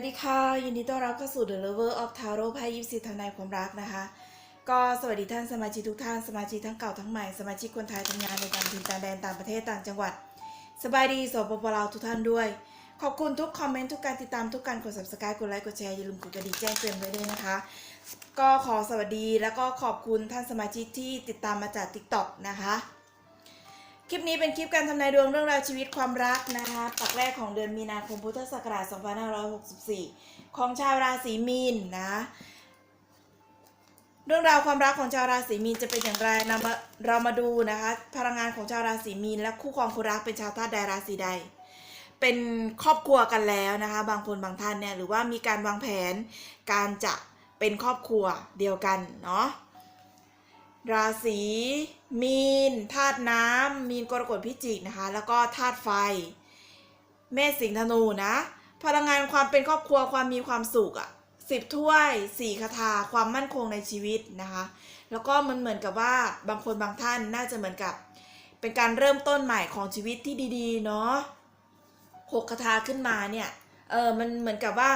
วัสดีค่ะ ยินดีต้อนรับเข้าสู่ The Lover of Tarot ไพ่ยิปซีทำนายความรักนะคะ ก็สวัสดีท่านสมาชิกทุกท่านสมาชิกทั้งเก่าทั้งใหม่ สมาชิกคนไทยทำงานในต่างถิ่นต่างแดนต่างประเทศต่างจังหวัด สบายดีสปปลาวทุกท่านด้วย ขอบคุณทุกคอมเมนต์ทุกการติดตามทุกการกด subscribe กดไลค์กดแชร์อย่าลืมกดกระดิ่งแจ้งเตือนไว้ด้วยนะคะ ก็ขอสวัสดีแล้วก็ขอบคุณท่านสมาชิกที่ติดตามมาจาก TikTok นะคะ คลิปนี้เป็นคลิปการทำนายดวงเรื่องราวชีวิตความรักนะคะปักแรกของเดือนมีนาคมพุทธศักราช 2564 ของชาวราศีมีนนะ เรื่องราวความรักของชาวราศีมีนจะเป็นอย่างไรนำมาเรามาดูนะคะ พลังงานของชาวราศีมีนและคู่ครองคู่รักเป็นชาวธาตุใดราศีใด เป็นครอบครัวกันแล้วนะคะ บางคนบางท่านเนี่ยหรือว่ามีการวางแผนการจะเป็นครอบครัวเดียวกันเนาะ ราศีมีนธาตุน้ำมีนกรกฎพิจิกนะคะแล้วก็ธาตุไฟ เมษสิงห์ธนูนะ พลังงานความเป็นครอบครัวความมีความสุขอะสิบถ้วยสี่คาถาความมั่นคงในชีวิตนะคะ แล้วก็มันเหมือนกับว่าบางคนบางท่านน่าจะเหมือนกับ เป็นการเริ่มต้นใหม่ของชีวิตที่ดีๆเนาะหกคาถาขึ้นมาเนี่ยเออมันเหมือนกับว่า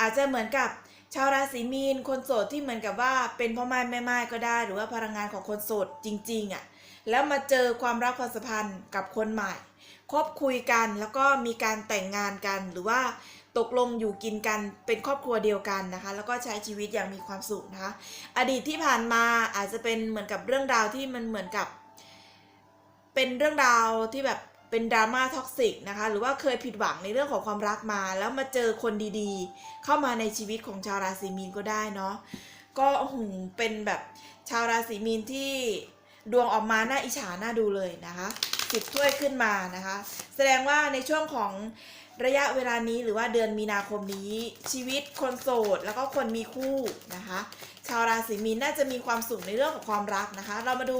อาจจะเหมือนกับ ชาวราศีมีนคนโสดที่เหมือนกับว่าเป็นพ่อไม้แม่ไม้ก็ได้ หรือว่าพลังงานของคนโสดจริงๆอะ่ะแล้วมาเจอความรักความสัมพันธ์กับคนใหม่ คบคุยกันแล้วก็มีการแต่งงานกัน หรือว่าตกลงอยู่กินกันเป็นครอบครัวเดียวกันนะคะ แล้วก็ใช้ชีวิตอย่างมีความสุขนะคะ อดีตที่ผ่านมาอาจจะเป็นเหมือนกับเรื่องราวที่มันเหมือนกับ เป็นเรื่องราวที่แบบ เป็นดราม่าท็อกซิกนะคะ หรือว่าเคยผิดหวังในเรื่องของความรักมา แล้วมาเจอคนดีๆ เข้ามาในชีวิตของชาวราศีมีนก็ได้เนาะก็โอ้โหเป็นแบบชาวราศีมีนที่ดวงออกมาหน่าอิจฉาหน่าดูเลยนะคะสิบถ้วยขึ้นมานะคะ แสดงว่าในช่วงของระยะเวลานี้หรือว่าเดือนมีนาคมนี้ ชีวิตคนโสดแล้วก็คนมีคู่นะคะ ชาวราศีมีนน่าจะมีความสุขในเรื่องของความรักนะคะ เรามาดู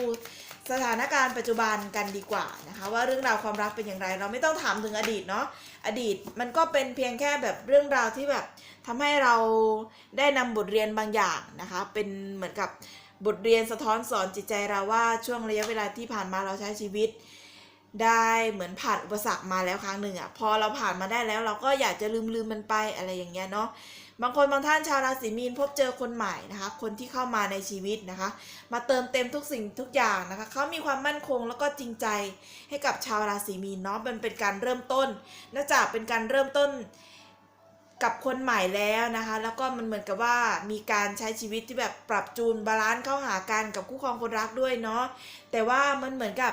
สถานการณ์ปัจจุบันกันดีกว่านะคะ ว่าเรื่องราวความรักเป็นอย่างไร เราไม่ต้องถามถึงอดีตเนาะอดีตมันก็เป็นเพียงแค่แบบเรื่องราวที่แบบทำให้เราได้นำบทเรียนบางอย่างนะคะ เป็นเหมือนกับบทเรียนสะท้อนสอนจิตใจเราว่าช่วงระยะเวลาที่ผ่านมาเราใช้ชีวิต ได้เหมือนผ่านอุปสรรคมาแล้วครั้งหนึ่งอะ่ะพอเราผ่านมาได้แล้วเราก็อยากจะลืมลืมมันไปอะไรอย่างเงี้ยเนาะ บางคนบางท่านชาวราศีมีนพบเจอคนใหม่นะคะ คนที่เข้ามาในชีวิตนะคะ มาเติมเต็มทุกสิ่งทุกอย่างนะคะ เขามีความมั่นคงแล้วก็จริงใจให้กับชาวราศีมีนเนาะ มันเป็นการเริ่มต้นนอกจากเป็นการเริ่มต้นกับคนใหม่แล้วนะคะ แล้วก็มันเหมือนกับว่ามีการใช้ชีวิตที่แบบปรับจูนบาลานซ์เข้าหากันกับคู่ครองคนรักด้วยเนาะ แต่ว่ามันเหมือนกับ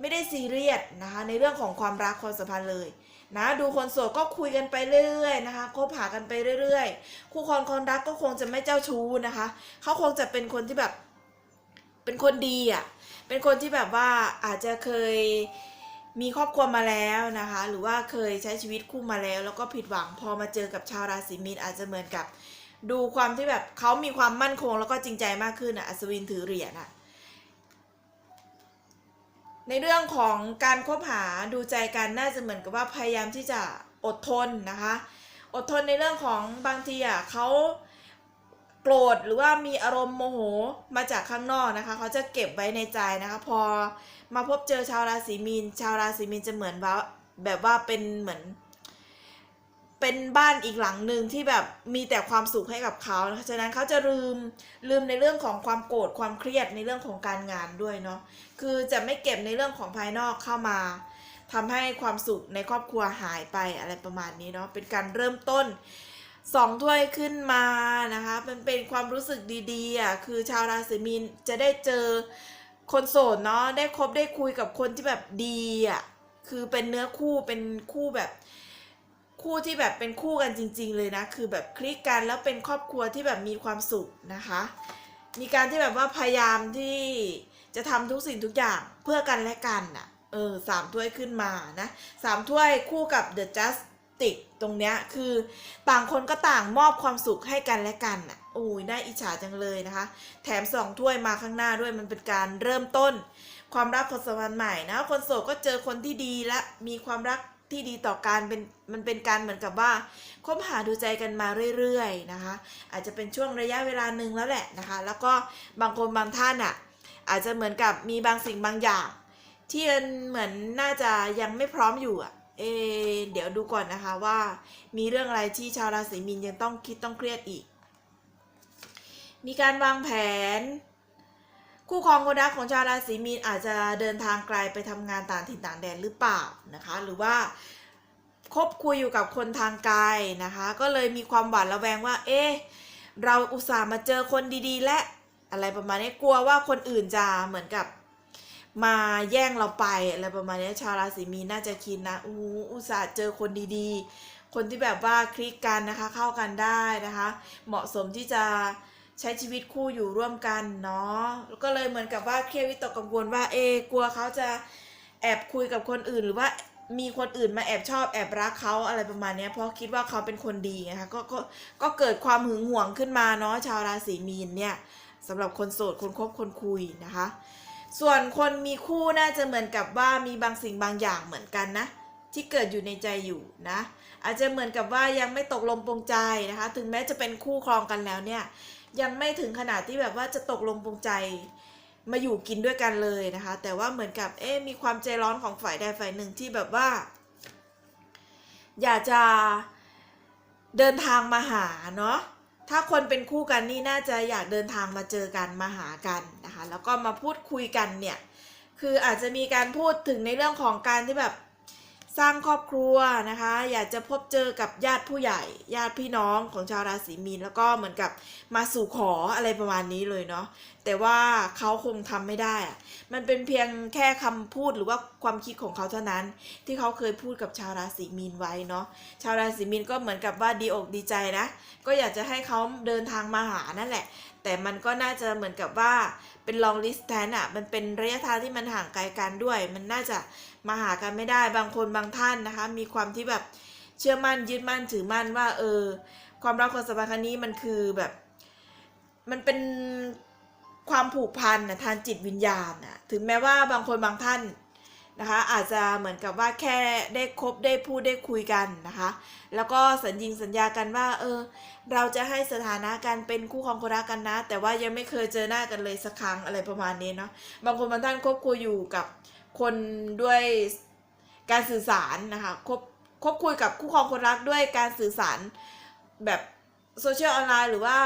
ไม่ได้ซีเรียสนะคะในเรื่องของความรักความสัมพันธ์เลย นะดูคนโสดก็คุยกันไปเรื่อยๆนะคะคบหากันไปเรื่อยๆ คู่ครองคนรักก็คงจะไม่เจ้าชู้นะคะเขาคงจะเป็นคนที่แบบเป็นคนดีอะเป็นคนที่แบบว่าอาจจะเคยมีครอบครัวมาแล้วนะคะ หรือว่าเคยใช้ชีวิตคู่มาแล้ว แล้วก็ผิดหวังพอมาเจอกับชาวราศีมีนอาจจะเหมือนกับ ดูความที่แบบเขามีความมั่นคงแล้วก็จริงใจมากขึ้นอะอัศวินถือเหรียญอะ ในเรื่องของการคบหาดูใจกันน่าจะเหมือนกับว่าพยายามที่จะอดทนนะคะ อดทนในเรื่องของบางทีอะเขาโกรธหรือว่ามีอารมณ์โมโหมาจากข้างนอกนะคะเขาจะเก็บไว้ในใจนะคะ พอมาพบเจอชาวราศีมีน ชาวราศีมีนจะเหมือนว่าแบบว่าเป็นเหมือน เป็นบ้านอีกหลังหนึ่งที่แบบมีแต่ความสุขให้กับเขานะคะฉะนั้นเขาจะลืมลืมในเรื่องของความโกรธความเครียดในเรื่องของการงานด้วยเนาะคือจะไม่เก็บในเรื่องของภายนอกเข้ามาทำให้ความสุขในครอบครัวหายไปอะไรประมาณนี้เนาะเป็นการเริ่มต้นสองถ้วยขึ้นมานะคะมันเป็นความรู้สึกดีๆอะคือชาวราศีมีนจะได้เจอคนโสดเนาะได้คบได้คุยกับคนที่แบบดีอะคือเป็นเนื้อคู่เป็นคู่แบบ คู่ที่แบบเป็นคู่กันจริง ๆ เลยนะ คือแบบคลิกกันแล้วเป็นครอบครัวที่แบบมีความสุขนะคะ มีการที่แบบว่าพยายามที่จะทำทุกสิ่งทุกอย่างเพื่อกันและกันน่ะ เออสามถ้วยขึ้นมานะสามถ้วยคู่กับ The Justice ตรงเนี้ยคือต่างคนก็ต่างมอบความสุขให้กันและกันน่ะโอ้ยน่าอิจฉาจังเลยนะคะ แถมสองถ้วยมาข้างหน้าด้วยมันเป็นการเริ่มต้น ความรักความสัมพันธ์ใหม่นะคนโสดก็เจอคนที่ดีและมีความรัก ที่ดีต่อการเป็นมันเป็นการเหมือนกับว่าคบหาดูใจกันมาเรื่อยๆนะคะ อาจจะเป็นช่วงระยะเวลาหนึ่งแล้วแหละนะคะ แล้วก็บางคนบางท่านอะอาจจะเหมือนกับมีบางสิ่งบางอย่าง ที่มันเหมือนน่าจะยังไม่พร้อมอยู่อะเอเดี๋ยวดูก่อนนะคะว่า มีเรื่องอะไรที่ชาวราศีมีนยังต้องคิดต้องเครียดอีก มีการวางแผน คู่ครองคนรักของชาวราศีมีนอาจจะเดินทางไกลไปทำงานต่างถิ่นต่างแดนหรือเปล่านะคะ หรือว่าคบคุยอยู่กับคนทางไกลนะคะ ก็เลยมีความหวาดระแวงว่า เอ๊ะเราอุตส่าห์มาเจอคนดีๆ และอะไรประมาณนี้กลัวว่าคนอื่นจะเหมือนกับมาแย่งเราไปอะไรประมาณนี้ชาวราศีมีนน่าจะคิดนะอู้อุตส่าห์เจอคนดีๆ คนที่แบบว่าคลิกกันนะคะเข้ากันได้นะคะ เหมาะสมที่จะ ใช้ชีวิตคู่อยู่ร่วมกันเนาะก็เลยเหมือนกับว่าเครียดวิตกกังวลว่าเอกลัวเขาจะแอบคุยกับคนอื่น หรือว่ามีคนอื่นมาแอบชอบแอบรักเขาอะไรประมาณนี้เพราะคิดว่าเขาเป็นคนดีไงคะก็ก็ก็เกิดความหึงหวงขึ้นมาเนาะชาวราศีมีนเนี่ยสำหรับคนโสดคนคบคนคุยนะคะ ส่วนคนมีคู่น่าจะเหมือนกับว่ามีบางสิ่งบางอย่างเหมือนกันนะที่เกิดอยู่ในใจอยู่นะอาจจะเหมือนกับว่ายังไม่ตกลงปรงใจนะคะ ถึงแม้จะเป็นคู่ครองกันแล้วเนี่ย ยังไม่ถึงขนาดที่แบบว่าจะตกลงปรงใจมาอยู่กินด้วยกันเลยนะคะ แต่ว่าเหมือนกับเอ๊มีความใจร้อนของฝ่ายใดฝ่ายหนึ่งที่แบบว่า อยากจะเดินทางมาหาเนาะถ้าคนเป็นคู่กันนี่น่าจะอยากเดินทางมาเจอกันมาหากันนะคะ แล้วก็มาพูดคุยกันเนี่ย คืออาจจะมีการพูดถึงในเรื่องของการที่แบบ สร้างครอบครัวนะคะ อยากจะพบเจอกับญาติผู้ใหญ่ ญาติพี่น้องของชาวราศีมีนแล้วก็เหมือนกับมาสู่ขออะไรประมาณนี้เลยเนาะแต่ว่าเขาคงทำไม่ได้อะมันเป็นเพียงแค่คำพูดหรือว่าความคิดของเขาเท่านั้น ที่เขาเคยพูดกับชาวราศีมีนไว้เนาะชาวราศีมีนก็เหมือนกับว่าดีอกดีใจนะก็อยากจะให้เขาเดินทางมาหานั่นแหละ แต่มันก็น่าจะเหมือนกับว่า เป็น long distance อะมันเป็นระยะทางที่มันห่างไกลกันด้วย มันน่าจะมาหากันไม่ได้บางคนบางท่านนะคะ มีความที่แบบเชื่อมั่นยึดมั่นถือมั่นว่า เออ ความรักความสัมพันธ์ครั้งนี้มันคือแบบ มันเป็นความผูกพันนะทางจิตวิญญาณนะถึงแม้ว่าบางคนบางท่าน นะคะ อาจจะเหมือนกับว่าแค่ได้คบได้พูดได้คุยกันนะคะ แล้วก็สัญญิงสัญญากันว่า เออ เราจะให้สถานะกันเป็นคู่ครองคนรักกันนะ แต่ว่ายังไม่เคยเจอหน้ากันเลยสักครั้งอะไรประมาณนี้เนาะบางคนบางท่านคบคุยอยู่กับคนด้วยการสื่อสารนะคะคบคบคุยกับคู่ครองคนรักด้วยการสื่อสารแบบ โซเชียลออนไลน์หรือว่า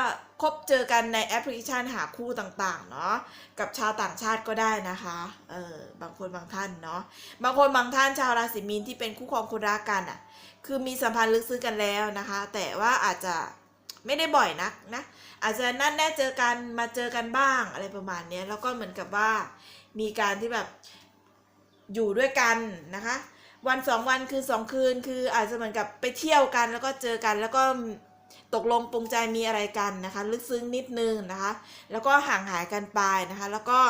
คบเจอกันในแอปพลิเคชันหาคู่ต่างๆเนาะกับชาวต่างชาติก็ได้นะคะเออบางคนบางท่านเนาะบางคนบางท่านชาวราศีมีนที่เป็นคู่ครองคนรักกันอะคือมีสัมพันธ์ลึกซึ้งกันแล้วนะคะ แต่ว่าอาจจะไม่ได้บ่อยนักนะอาจจะนัดแน่เจอกันมาเจอกันบ้างอะไรประมาณนี้แล้วก็เหมือนกับว่ามีการที่แบบอยู่ด้วยกันนะคะ วันสองวันคือสองคืนคืออาจจะเหมือนกับไปเที่ยวกันแล้วก็เจอกันแล้วก็ ตกลงปรงใจมีอะไรกันนะคะ ลึกซึ้งนิดนึงนะคะ แล้วก็ห่างหายกันไปนะคะ แล้วก็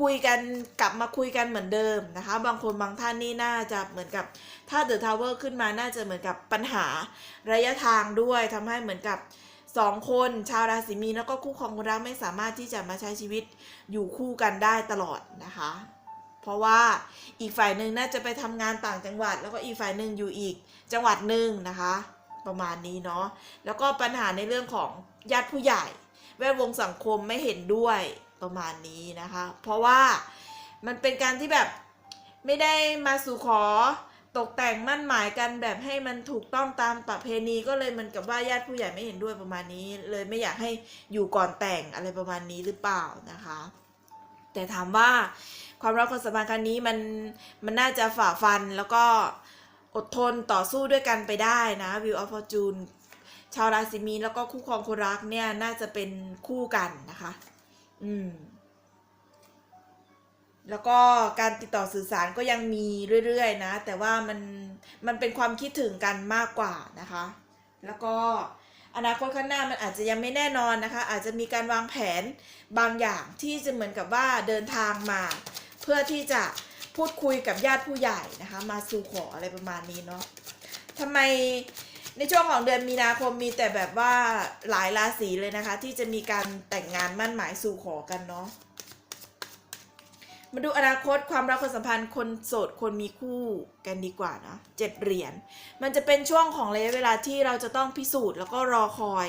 คุยกันกลับมาคุยกันเหมือนเดิมนะคะ บางคนบางท่านนี่น่าจะเหมือนกับถ้าเดอะทาวเวอร์ขึ้นมาน่าจะเหมือนกับปัญหาระยะทางด้วยทำให้เหมือนกับสองคนชาวราศีมีนแล้วก็คู่ครองคนรักไม่สามารถที่จะมาใช้ชีวิตอยู่คู่กันได้ตลอดนะคะ เพราะว่าอีกฝ่ายหนึ่งน่าจะไปทำงานต่างจังหวัด แล้วก็อีกฝ่ายหนึ่งอยู่อีกจังหวัดหนึ่งนะคะ ประมาณนี้เนาะแล้วก็ปัญหาในเรื่องของญาติผู้ใหญ่ แวดวงสังคมไม่เห็นด้วยประมาณนี้นะคะ เพราะว่ามันเป็นการที่แบบไม่ได้มาสู่ขอตกแต่งมั่นหมายกันแบบให้มันถูกต้องตามประเพณีก็เลยเหมันกับว่าญาติผู้ใหญ่ไม่เห็นด้วยประมาณนี้ เลยไม่อยากให้อยู่ก่อนแต่งอะไรประมาณนี้หรือเปล่านะคะ แต่ถามว่าความรักความสัมพันธ์ครั้งนี้มันมันน่าจะฝ่าฟันแล้วก็ อดทนต่อสู้ด้วยกันไปได้นะวิวออฟฟอร์จูนชาวราศีมีนแล้วก็คู่ครองคนรักเนี่ยน่าจะเป็นคู่กันนะคะ อืม แล้วก็การติดต่อสื่อสารก็ยังมีเรื่อยๆนะ แต่ว่ามันมันเป็นความคิดถึงกันมากกว่านะคะ แล้วก็อนาคตข้างหน้ามันอาจจะยังไม่แน่นอนนะคะ อาจจะมีการวางแผนบางอย่างที่จะเหมือนกับว่าเดินทางมา เพื่อที่จะ พูดคุยกับญาติผู้ใหญ่นะคะ มาสู่ขออะไรประมาณนี้เนาะทำไมในช่วงของเดือนมีนาคมมีแต่แบบว่าหลายราศีเลยนะคะ ที่จะมีการแต่งงานมั่นหมายสู่ขอกันเนาะมาดูอนาคตความรักความสัมพันธ์คนโสดคนมีคู่กันดีกว่านะเจ็ดเหรียญมันจะเป็นช่วงของระยะเวลาที่เราจะต้องพิสูจน์แล้วก็รอคอย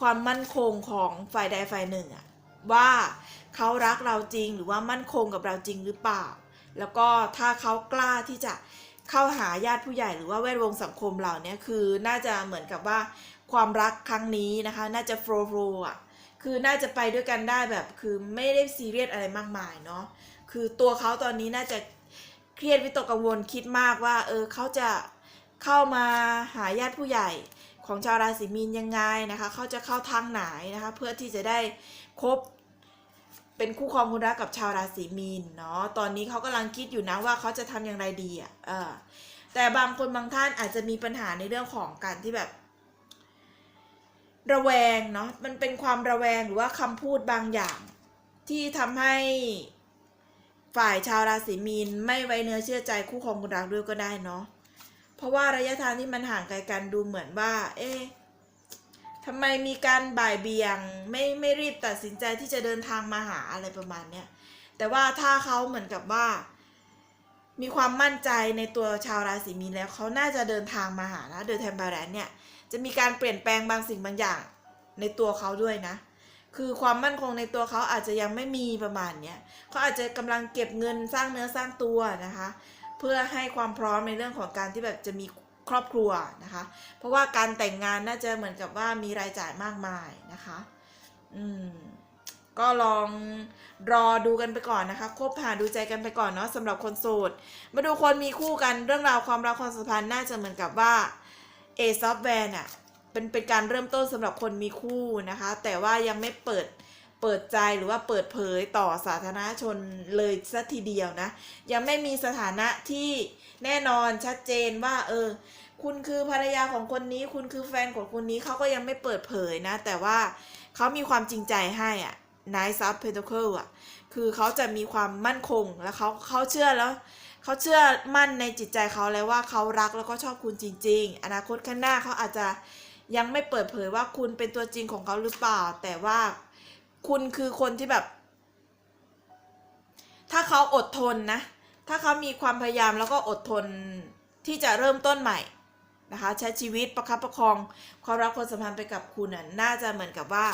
ความมั่นคงของฝ่ายใดฝ่ายหนึ่งอะว่าเขารักเราจริงหรือว่ามั่นคงกับเราจริงหรือเปล่า แล้วก็ถ้าเขากล้าที่จะเข้าหาญาติผู้ใหญ่หรือว่าแวดวงสังคมเราเนี่ยคือน่าจะเหมือนกับว่าความรักครั้งนี้นะคะ น่าจะโฟล์โฟล์อะคือน่าจะไปด้วยกันได้แบบคือไม่ได้ซีเรียสอะไรมากมายเนาะคือตัวเขาตอนนี้น่าจะเครียดวิตกกังวลคิดมากว่า เออเขาจะเข้ามาหาญาติผู้ใหญ่ของชาวราศีมีนยังไงนะคะ เขาจะเข้าทางไหนนะคะ เพื่อที่จะได้คบ เป็นคู่ครองคุณรักกับชาวราศีมีนเนาะตอนนี้เขากำลังคิดอยู่นะว่าเขาจะทำอย่างไรดีอะเออแต่บางคนบางท่านอาจจะมีปัญหาในเรื่องของการที่แบบ ระแวงเนาะมันเป็นความระแวงหรือว่าคำพูดบางอย่าง ที่ทำให้ฝ่ายชาวราศีมีนไม่ไว้เนื้อเชื่อใจคู่ครองคุณรักด้วยก็ได้เนาะเพราะว่าระยะทางที่มันห่างไกลกันดูเหมือนว่า เอ๊ะ ทำไมมีการบ่ายเบี่ยง ไม่ไม่รีบตัดสินใจที่จะเดินทางมาหาอะไรประมาณเนี้ยแต่ว่าถ้าเขาเหมือนกับว่า มีความมั่นใจในตัวชาวราศีมีนแล้วเขาน่าจะเดินทางมาหานะเดอะแทมเบอร์เนี่ยจะมีการเปลี่ยนแปลงบางสิ่งบางอย่างในตัวเขาด้วยนะ คือความมั่นคงในตัวเขาอาจจะยังไม่มีประมาณเนี้ยเขาอาจจะกำลังเก็บเงินสร้างเนื้อสร้างตัวนะคะ เพื่อให้ความพร้อมในเรื่องของการที่แบบจะมี ครอบครัวนะคะ เพราะว่าการแต่งงานน่าจะเหมือนกับว่ามีรายจ่ายมากมายนะคะ อืม ก็ลองรอดูกันไปก่อนนะคะคบหาดูใจกันไปก่อนเนาะสำหรับคนโสด มาดูคนมีคู่กันเรื่องราวความรักความสัมพันธ์น่าจะเหมือนกับว่าเอซอฟแวร์น่ะเป็นเป็นการเริ่มต้นสำหรับคนมีคู่นะคะ แต่ว่ายังไม่เปิดเปิดใจหรือว่าเปิดเผยต่อสาธารณชนเลยสัทีเดียวนะ ยังไม่มีสถานะที่ แน่นอนชัดเจนว่า เออ คุณคือภรรยาของคนนี้ คุณคือแฟนของคนนี้เขาก็ยังไม่เปิดเผยนะ แต่ว่าเขามีความจริงใจให้อะ Nice of Pentacle อะ คือเขาจะมีความมั่นคงแล้วเขาเขาเชื่อแล้วเขาเชื่อมั่นในจิตใจเขาแล้วว่าเขารักแล้วก็ชอบคุณจริง ๆ อนาคตข้างหน้าเขาอาจจะยังไม่เปิดเผยว่าคุณเป็นตัวจริงของเขาหรือเปล่า แต่ว่าคุณคือคนที่แบบ ถ้าเขาอดทนนะ ถ้าเขามีความพยายามแล้วก็อดทนที่จะเริ่มต้นใหม่นะคะใช้ชีวิตประคับประคองความรักความสัมพันธ์ไปกับคุณน่ะน่าจะเหมือนกับว่า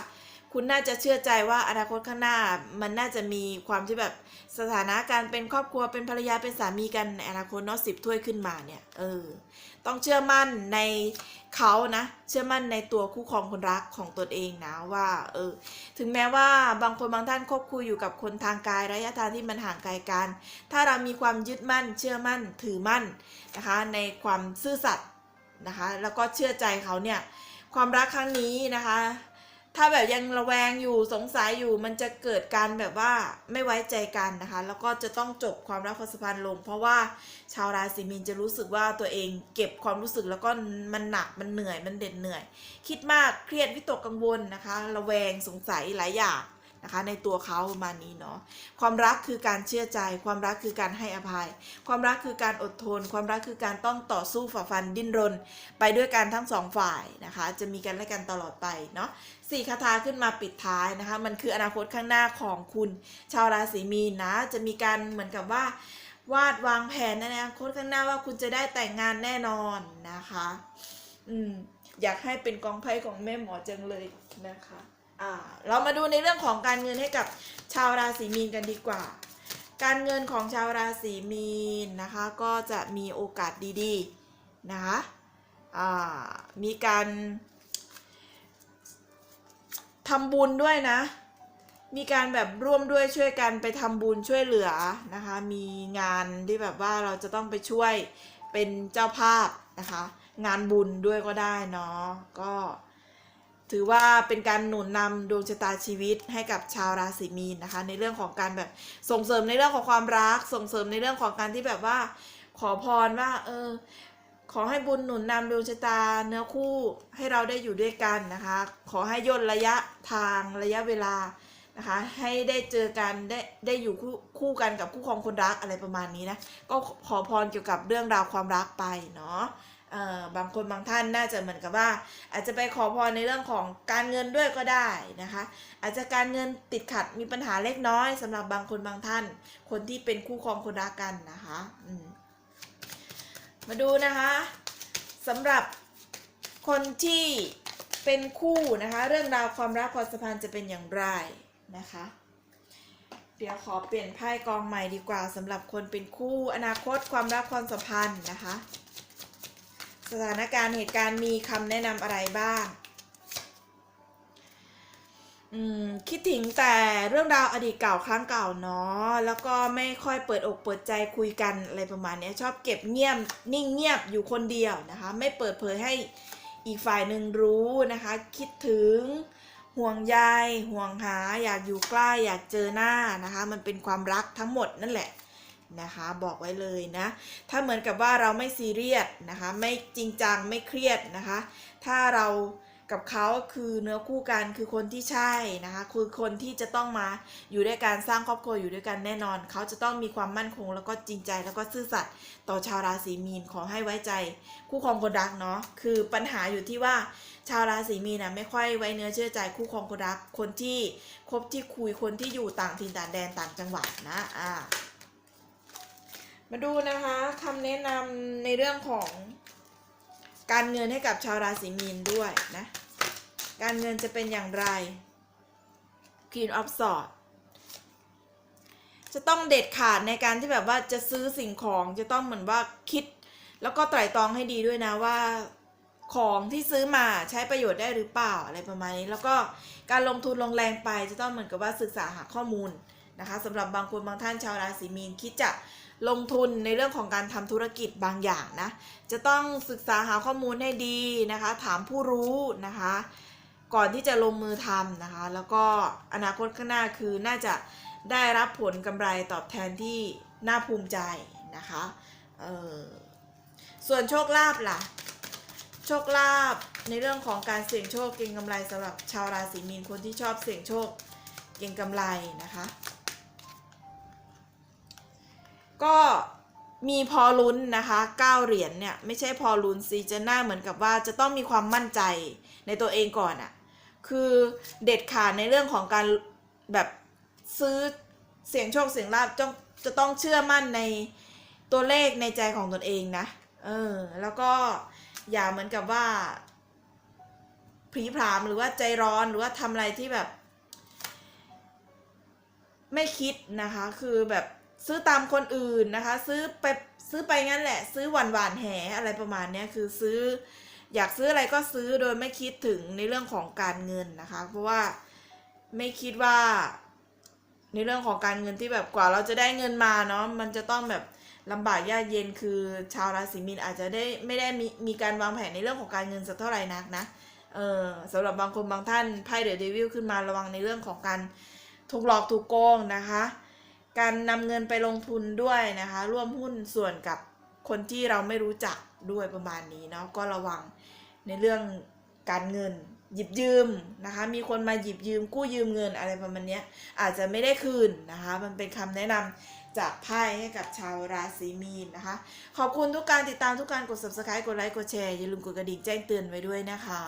คุณน่าจะเชื่อใจว่าอนาคตข้างหน้ามันน่าจะมีความที่แบบสถานะการเป็นครอบครัวเป็นภรรยาเป็นสามีกันในอนาคตเนาะสิบถ้วยขึ้นมาเนี่ยเออ ต้องเชื่อมั่นในเขานะ เชื่อมั่นในตัวคู่ครองคนรักของตนเองนะว่าเออถึงแม้ว่าบางคนบางท่านคบคุยอยู่กับคนทางกายระยะทางที่มันห่างไกลกัน ถ้าเรามีความยึดมั่น เชื่อมั่นถือมั่นนะคะในความซื่อสัตย์นะคะแล้วก็เชื่อใจเขาเนี่ยความรักครั้งนี้นะคะ ถ้าแบบยังระแวงอยู่สงสัยอยู่มันจะเกิดการแบบว่าไม่ไว้ใจกันนะคะ แล้วก็จะต้องจบความรักความสัมพันธ์ลง เพราะว่าชาวราศีมีนจะรู้สึกว่าตัวเองเก็บความรู้สึกแล้วก็มันหนักมันเหนื่อยมันเด็ดเหนื่อย คิดมากเครียดวิตกกังวลนะคะ ระแวงสงสัยหลายอย่าง นะคะในตัวเขาประมาณนี้เนาะความรักคือการเชื่อใจ ความรักคือการให้อภัย ความรักคือการอดทน ความรักคือการต้องต่อสู้ฝ่าฟันดิ้นรน ไปด้วยกันทั้งสองฝ่ายนะคะ จะมีกันและกันตลอดไปเนาะสี่คาถาขึ้นมาปิดท้ายนะคะ มันคืออนาคตข้างหน้าของคุณ ชาวราศีมีนนะ จะมีการเหมือนกับว่าวาดวางแผนในอนาคตข้างหน้าว่าคุณจะได้แต่งงานแน่นอนนะคะ อืมอยากให้เป็นกองไพ่ของแม่หมอจังเลยนะคะ เรามาดูในเรื่องของการเงินให้กับชาวราศีมีนกันดีกว่า การเงินของชาวราศีมีนนะคะก็จะมีโอกาสดีๆนะคะมีการทำบุญด้วยนะ มีการแบบร่วมด้วยช่วยกันไปทำบุญช่วยเหลือนะคะ มีงานที่แบบว่าเราจะต้องไปช่วยเป็นเจ้าภาพนะคะ งานบุญด้วยก็ได้เนาะก็ ถือว่าเป็นการหนุนนำดวงชะตาชีวิตให้กับชาวราศีมีนนะคะ ในเรื่องของการแบบส่งเสริมในเรื่องของความรัก ส่งเสริมในเรื่องของการที่แบบว่า ขอพรว่าเออขอให้บุญหนุนนำดวงชะตาเนื้อคู่ให้เราได้อยู่ด้วยกันนะคะ ขอให้ย่นระยะทางระยะเวลานะคะ ให้ได้เจอกันได้ได้อยู่คู่คู่กันกับคู่ครองคนรักอะไรประมาณนี้นะ ก็ขอพรเกี่ยวกับเรื่องราวความรักไปเนาะ บางคนบางท่านน่าจะเหมือนกับว่า อาจจะไปขอพรในเรื่องของการเงินด้วยก็ได้นะคะ อาจจะการเงินติดขัดมีปัญหาเล็กน้อยสำหรับบางคนบางท่าน คนที่เป็นคู่ครองคนรักกันนะคะมมาดูนะคะสำหรับคนที่เป็นคู่นะคะ เรื่องราวความรักความสัมพันธ์จะเป็นอย่างไรนะคะ เดี๋ยวขอเปลี่ยนไพ่กองใหม่ดีกว่าสำหรับคนเป็นคู่อนาคตความรักความสัมพันธ์นะคะ สถานการณ์เหตุการณ์มีคำแนะนำอะไรบ้างอืมคิดถึงแต่เรื่องราวอดีตเก่าครั้งเก่าเนาะแล้วก็ไม่ค่อยเปิดอกเปิดใจคุยกันอะไรประมาณนี้ชอบเก็บเงียบนิ่งเงียบอยู่คนเดียวนะคะ ไม่เปิดเผยให้อีกฝ่ายหนึ่งรู้นะคะ คิดถึงห่วงใยห่วงหา อยากอยู่ใกล้อยากเจอหน้านะคะ มันเป็นความรักทั้งหมดนั่นแหละ นะคะบอกไว้เลยนะ ถ้าเหมือนกับว่าเราไม่ซีเรียสนะคะ ไม่จริงจังไม่เครียดนะคะ ถ้าเรากับเขาคือเนื้อคู่กันคือคนที่ใช่นะคะคือคนที่จะต้องมาอยู่ด้วยกันสร้างครอบครัวอยู่ด้วยกันแน่นอน เขาจะต้องมีความมั่นคง แล้วก็จริงใจแล้วก็ซื่อสัตย์ต่อชาวราศีมีนขอให้ไว้ใจ คู่ครองคนรักเนาะคือปัญหาอยู่ที่ว่าชาวราศีมีนนะไม่ค่อยไว้เนื้อเชื่อใจคู่ครองคนรักคนที่คบที่คุยคนที่อยู่ต่างถิ่นต่างแดนต่างจังหวัดนะอ่า มาดูนะคะคำแนะนำในเรื่องของการเงินให้กับชาวราศีมีนด้วยนะ การเงินจะเป็นอย่างไร Queen of Swords จะต้องเด็ดขาดในการที่แบบว่าจะซื้อสิ่งของจะต้องเหมือนว่าคิด แล้วก็ไตร่ตรองให้ดีด้วยนะว่าของที่ซื้อมาใช้ประโยชน์ได้หรือเปล่าอะไรประมาณนี้ แล้วก็การลงทุนลงแรงไปจะต้องเหมือนกับว่าศึกษาหาข้อมูลนะคะสำหรับบางคนบางท่านชาวราศีมีนคิดจะ ลงทุนในเรื่องของการทำธุรกิจบางอย่างนะ จะต้องศึกษาหาข้อมูลให้ดีนะคะ ถามผู้รู้นะคะ ก่อนที่จะลงมือทำนะคะ แล้วก็อนาคตข้างหน้าคือน่าจะได้รับผลกำไรตอบแทนที่น่าภูมิใจนะคะเออส่วนโชคลาภล่ะ โชคลาภในเรื่องของการเสี่ยงโชคเก็งกำไรสำหรับชาวราศีมีนคนที่ชอบเสี่ยงโชคเก็งกำไรนะคะ ก็มีพอลุ้นนะคะ9เหรียญเนี่ยไม่ใช่พอลุ้นสิจะหน้าเหมือนกับว่าจะต้องมีความมั่นใจในตัวเองก่อนอะคือเด็ดขาดในเรื่องของการแบบซื้อเสียงโชคเสียงลาบต้องจะต้องเชื่อมั่นในตัวเลขในใจของตนเองนะ เออ แล้วก็อย่าเหมือนกับว่าพรีพรามหรือว่าใจร้อนหรือว่าทำอะไรที่แบบ ไม่คิดนะคะ คือแบบ ซื้อตามคนอื่นนะคะ ซื้อไปซื้อไปงั้นแหละ ซื้อหวานหวานแหอะไรประมาณนี้คือซื้ออยากซื้ออะไรก็ซื้อโดยไม่คิดถึงในเรื่องของการเงินนะคะ เพราะว่าไม่คิดว่า ในเรื่องของการเงินที่แบบกว่าเราจะได้เงินมาเนาะมันจะต้องแบบลำบากยากเย็นคือชาวราศีมีนอาจจะได้ไม่ได้มีมีการวางแผนในเรื่องของการเงินสักเท่าไหร่นักนะเออสำหรับบางคนบางท่านไพ่เดอะเดวิลขึ้นมาระวังในเรื่องของการถูกหลอกถูกโกงนะคะ การนำเงินไปลงทุนด้วยนะคะ ร่วมหุ้นส่วนกับคนที่เราไม่รู้จักด้วยประมาณนี้เนาะก็ระวังในเรื่องการเงิน หยิบยืมนะคะ มีคนมาหยิบยืมกู้ยืมเงินอะไรประมาณนี้อาจจะไม่ได้คืนนะคะ มันเป็นคำแนะนำจากไพ่ให้กับชาวราศีมีนนะคะ ขอบคุณทุกการติดตามทุกการกด subscribe กดไลค์กดแชร์อย่าลืมกดกระดิ่งแจ้งเตือนไว้ด้วยนะคะ